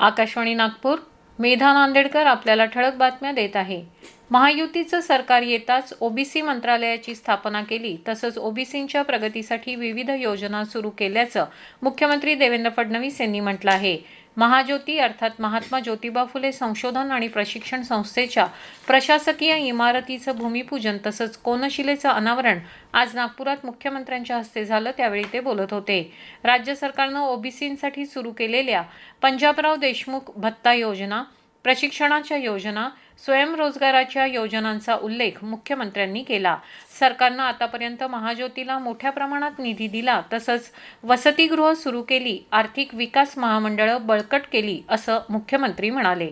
आकाशवाणी नागपूर मेधा नांदेडकर आपल्याला ठळक बातम्या देत आहे. महायुतीचं सरकार येताच ओबीसी मंत्रालयाची स्थापना केली. तसंच ओबीसींच्या प्रगतीसाठी विविध योजना सुरू केल्याचं मुख्यमंत्री देवेंद्र फडणवीस यांनी म्हटलं आहे. महाज्योती अर्थात महात्मा ज्योतिबा फुले संशोधन आणि प्रशिक्षण संस्थेच्या प्रशासकीय इमारतीचं भूमिपूजन तसंच कोनशिलेचं अनावरण आज नागपुरात मुख्यमंत्र्यांच्या हस्ते झालं त्यावेळी ते बोलत होते. राज्य सरकारनं ओबीसींसाठी सुरू केलेल्या पंजाबराव देशमुख भत्ता योजना प्रशिक्षणाच्या योजना स्वयंरोजगाराच्या योजनांचा उल्लेख मुख्यमंत्र्यांनी केला. सरकारनं आतापर्यंत महाज्योतीला मोठ्या प्रमाणात निधी दिला तसंच वसतिगृह सुरू केली आर्थिक विकास महामंडळं बळकट केली असं मुख्यमंत्री म्हणाले.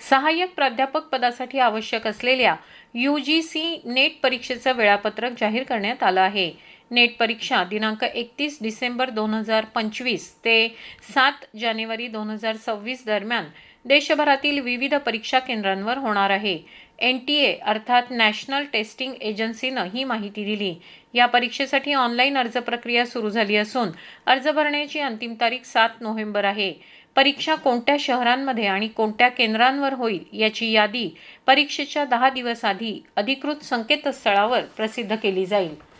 सहाय्यक प्राध्यापक पदासाठी आवश्यक असलेल्या यू जी सी नेट परीक्षेचं वेळापत्रक जाहीर करण्यात आलं आहे. नेट परीक्षा दिनांक एकतीस डिसेंबर दोन हजार पंचवीस ते सात जानेवारी दोन हजार सव्वीस दरम्यान देशभरातील विविध परीक्षा केंद्रांवर होणार आहे. एन टी ए अर्थात नॅशनल टेस्टिंग एजन्सीनं ही माहिती दिली. या परीक्षेसाठी ऑनलाईन अर्ज प्रक्रिया सुरू झाली असून अर्ज भरण्याची अंतिम तारीख सात नोव्हेंबर आहे. परीक्षा कोणत्या शहरांमध्ये आणि कोणत्या केंद्रांवर होईल याची यादी परीक्षेच्या दहा दिवस आधी अधिकृत संकेतस्थळावर प्रसिद्ध केली जाईल.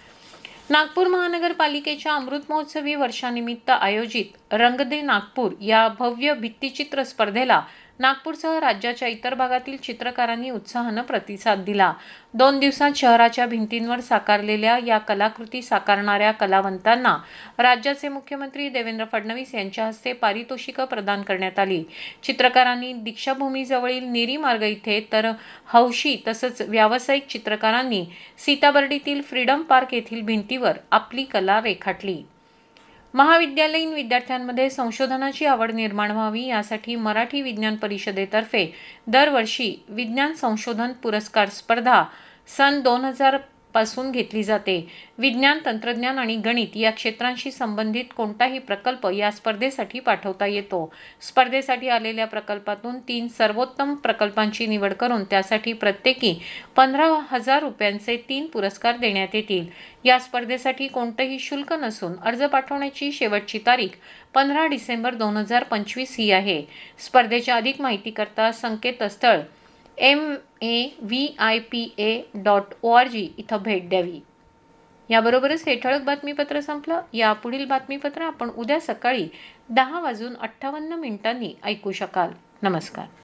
नागपूर महानगरपालिकेच्या अमृत महोत्सवी वर्षानिमित्त आयोजित रंग दे नागपूर या भव्य भित्तिचित्र स्पर्धेला नागपूरसह राज्याच्या इतर भागातील चित्रकारांनी उत्साहानं प्रतिसाद दिला. दोन दिवसात शहराच्या भिंतींवर साकारलेल्या या कलाकृती साकारणाऱ्या कलावंतांना राज्याचे मुख्यमंत्री देवेंद्र फडणवीस यांच्या हस्ते पारितोषिकं प्रदान करण्यात आली. चित्रकारांनी दीक्षाभूमीजवळील निरी मार्ग इथे तर हौशी तसंच व्यावसायिक चित्रकारांनी सीताबर्डीतील फ्रीडम पार्क येथील भिंतीवर आपली कला रेखाटली. महाविद्यालयीन विद्यार्थ्यांमध्ये संशोधनाची आवड निर्माण व्हावी यासाठी मराठी विज्ञान परिषदेतर्फे दरवर्षी विज्ञान संशोधन पुरस्कार स्पर्धा सन दोन हजार पासून घेतली जाते. विज्ञान तंत्रज्ञान आणि गणित या क्षेत्रांशी संबंधित कोणताही प्रकल्प या स्पर्धेसाठी पाठवता येतो. स्पर्धेसाठी आलेल्या प्रकल्पातून तीन सर्वोत्तम प्रकल्पांची निवड करून त्यासाठी प्रत्येकी पंधरा हजार रुपयांचे तीन पुरस्कार देण्यात येतील. या स्पर्धेसाठी कोणतंही शुल्क नसून अर्ज पाठवण्याची शेवटची तारीख पंधरा डिसेंबर दोन हजार पंचवीस ही आहे. स्पर्धेच्या अधिक माहितीकरता संकेतस्थळ M A V I P A dot O R G इथं भेट द्यावी. याबरोबरच हे ठळक बातमीपत्र संपलं. यापुढील बातमीपत्र आपण उद्या सकाळी दहा वाजून अठ्ठावन्न मिनिटांनी ऐकू शकाल. नमस्कार.